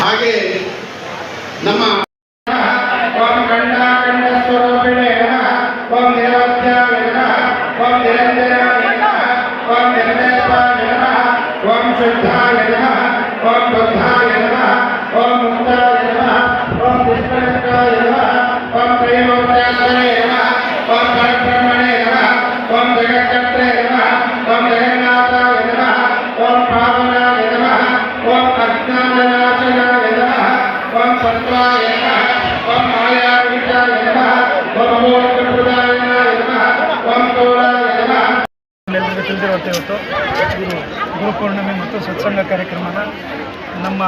ಹಾಗೆ ನಮ್ಮ ಓಂ ಕಂಡ ಕಂಡ ಸ್ವರೂಪಿಣೆ ಓಂ ದೇವಾಧ್ಯ ಓಂ ದೇವ ತಿಳಿದಿರುವಂತೆ ಇವತ್ತು ಇದು ಗುರುಪೂರ್ಣಿಮೆ ಮತ್ತು ಸತ್ಸಂಗ ಕಾರ್ಯಕ್ರಮನ ನಮ್ಮ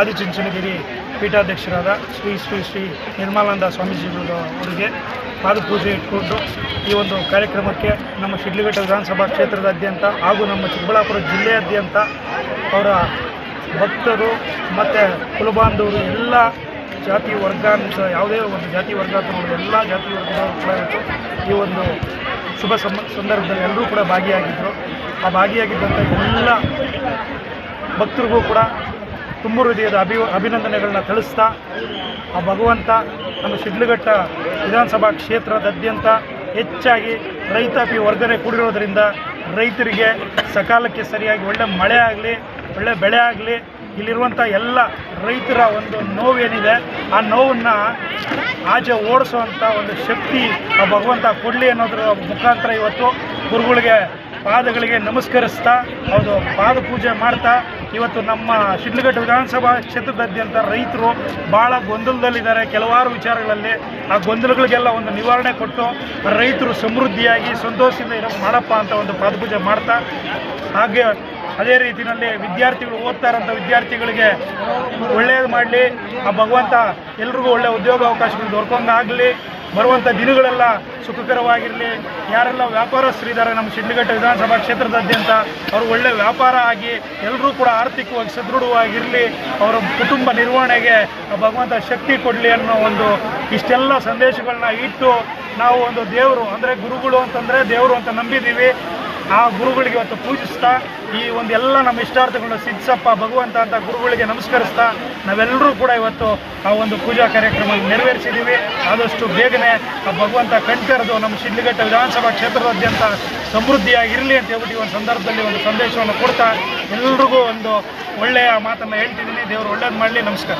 ಆದಿಚುಂಚನಗಿರಿ ಪೀಠಾಧ್ಯಕ್ಷರಾದ ಶ್ರೀ ಶ್ರೀ ಶ್ರೀ ನಿರ್ಮಲಾನಂದ ಸ್ವಾಮೀಜಿಗಳು ಅವರಿಗೆ ಪಾದಪೂಜೆ ಇಟ್ಕೊಂಡು ಈ ಒಂದು ಕಾರ್ಯಕ್ರಮಕ್ಕೆ ನಮ್ಮ ಶಿಡ್ಲಘಟ್ಟ ವಿಧಾನಸಭಾ ಕ್ಷೇತ್ರದಾದ್ಯಂತ ಹಾಗೂ ನಮ್ಮ ಚಿಕ್ಕಬಳ್ಳಾಪುರ ಜಿಲ್ಲೆಯಾದ್ಯಂತ ಅವರ ಭಕ್ತರು ಮತ್ತು ಕುಲಬಾಂಧವರು ಎಲ್ಲ ಜಾತಿ ವರ್ಗ ಅಂತ ಯಾವುದೇ ಒಂದು ಜಾತಿ ವರ್ಗ ನೋಡಿದ್ರೆ ಎಲ್ಲ ಜಾತಿ ವರ್ಗದವರು ಕೂಡ ಈ ಒಂದು ಶುಭ ಸಂದರ್ಭದಲ್ಲಿ ಎಲ್ಲರೂ ಕೂಡ ಭಾಗಿಯಾಗಿದ್ದರು ಆ ಭಾಗಿಯಾಗಿದ್ದಂಥ ಎಲ್ಲ ಭಕ್ತರಿಗೂ ಕೂಡ ತುಂಬ ಹೃದಯದ ಅಭಿ, ಅಭಿನಂದನೆಗಳನ್ನ ತಿಳಿಸ್ತಾ, ಆ ಭಗವಂತ ನಮ್ಮ ಶಿಡ್ಲಘಟ್ಟ ವಿಧಾನಸಭಾ ಕ್ಷೇತ್ರದಾದ್ಯಂತ ಹೆಚ್ಚಾಗಿ ರೈತಾಪಿ ವರ್ಗನೆ ಕೂಡಿರೋದ್ರಿಂದ ರೈತರಿಗೆ ಸಕಾಲಕ್ಕೆ ಸರಿಯಾಗಿ ಒಳ್ಳೆ ಮಳೆ ಆಗಲಿ, ಒಳ್ಳೆ ಬೆಳೆ ಆಗಲಿ ಇಲ್ಲಿರುವಂಥ ಎಲ್ಲ ರೈತರ ಒಂದು ನೋವೇನಿದೆ, ಆ ನೋವನ್ನು ಆಚೆ ಓಡಿಸುವಂಥ ಒಂದು ಶಕ್ತಿ ಆ ಭಗವಂತ ಕೊಡಲಿ ಅನ್ನೋದ್ರ ಮುಖಾಂತರ ಇವತ್ತು ಗುರುಗಳಿಗೆ ಪಾದಗಳಿಗೆ ನಮಸ್ಕರಿಸ್ತಾ ಅವರು ಪಾದ ಪೂಜೆ ಮಾಡ್ತಾ, ಇವತ್ತು ನಮ್ಮ ಶಿಡ್ಲಘಟ್ಟ ವಿಧಾನಸಭಾ ಕ್ಷೇತ್ರದಾದ್ಯಂತ ರೈತರು ಭಾಳ ಗೊಂದಲದಲ್ಲಿದ್ದಾರೆ ಕೆಲವಾರು ವಿಚಾರಗಳಲ್ಲಿ. ಆ ಗೊಂದಲಗಳಿಗೆಲ್ಲ ಒಂದು ನಿವಾರಣೆ ಕೊಟ್ಟು ರೈತರು ಸಮೃದ್ಧಿಯಾಗಿ ಸಂತೋಷದಿಂದ ಇರೋ ಮಾಡಪ್ಪ ಅಂತ ಒಂದು ಪಾದಪೂಜೆ ಮಾಡ್ತಾ, ಹಾಗೆ ಅದೇ ರೀತಿಯಲ್ಲಿ ವಿದ್ಯಾರ್ಥಿಗಳು ಓದ್ತಾ ಇರೋಂಥ ವಿದ್ಯಾರ್ಥಿಗಳಿಗೆ ಒಳ್ಳೆಯದು ಮಾಡಲಿ. ಆ ಭಗವಂತ ಎಲ್ರಿಗೂ ಒಳ್ಳೆ ಉದ್ಯೋಗ ಅವಕಾಶಗಳು ದೊರಕಂಗಾಗಲಿ ಬರುವಂಥ ದಿನಗಳೆಲ್ಲ ಸುಖಕರವಾಗಿರಲಿ. ಯಾರೆಲ್ಲ ವ್ಯಾಪಾರಸ್ಥರಿದ್ದಾರೆ ನಮ್ಮ ಶಿಡ್ಲಘಟ್ಟ ವಿಧಾನಸಭಾ ಕ್ಷೇತ್ರದಾದ್ಯಂತ, ಅವರು ಒಳ್ಳೆ ವ್ಯಾಪಾರ ಆಗಿ ಎಲ್ಲರೂ ಕೂಡ ಆರ್ಥಿಕವಾಗಿ ಸದೃಢವಾಗಿರಲಿ. ಅವರ ಕುಟುಂಬ ನಿರ್ವಹಣೆಗೆ ಭಗವಂತ ಶಕ್ತಿ ಕೊಡಲಿ ಅನ್ನೋ ಒಂದು ಇಷ್ಟೆಲ್ಲ ಸಂದೇಶಗಳನ್ನ ಇಟ್ಟು ನಾವು ಒಂದು ದೇವರು ಅಂದರೆ ಗುರುಗಳು ಅಂತಂದರೆ ದೇವರು ಅಂತ ನಂಬಿದ್ದೀವಿ. ಆ ಗುರುಗಳಿಗೆ ಇವತ್ತು ಪೂಜಿಸ್ತಾ, ಈ ಒಂದು ಎಲ್ಲ ನಮ್ಮ ಇಷ್ಟಾರ್ಥಗಳು ಸಿದ್ಧಸಪ್ಪ, ಭಗವಂತ ಅಂತ ಗುರುಗಳಿಗೆ ನಮಸ್ಕರಿಸ್ತಾ, ನಾವೆಲ್ಲರೂ ಕೂಡ ಇವತ್ತು ಆ ಒಂದು ಪೂಜಾ ಕಾರ್ಯಕ್ರಮ ನೆರವೇರಿಸಿದ್ದೀವಿ. ಆದಷ್ಟು ಬೇಗನೆ ಆ ಭಗವಂತ ಕಣ್ತರೆದು ನಮ್ಮ ಶಿಡ್ಲಘಟ್ಟ ವಿಧಾನಸಭಾ ಕ್ಷೇತ್ರದಾದ್ಯಂತ ಸಮೃದ್ಧಿಯಾಗಿರಲಿ ಅಂತ ಹೇಳ್ಬಿಟ್ಟು ಈ ಒಂದು ಸಂದರ್ಭದಲ್ಲಿ ಒಂದು ಸಂದೇಶವನ್ನು ಕೊಡ್ತಾ, ಎಲ್ರಿಗೂ ಒಂದು ಒಳ್ಳೆಯ ಮಾತನ್ನು ಹೇಳ್ತಿದ್ದೀನಿ. ದೇವರು ಒಳ್ಳೇದು ಮಾಡಲಿ. ನಮಸ್ಕಾರ.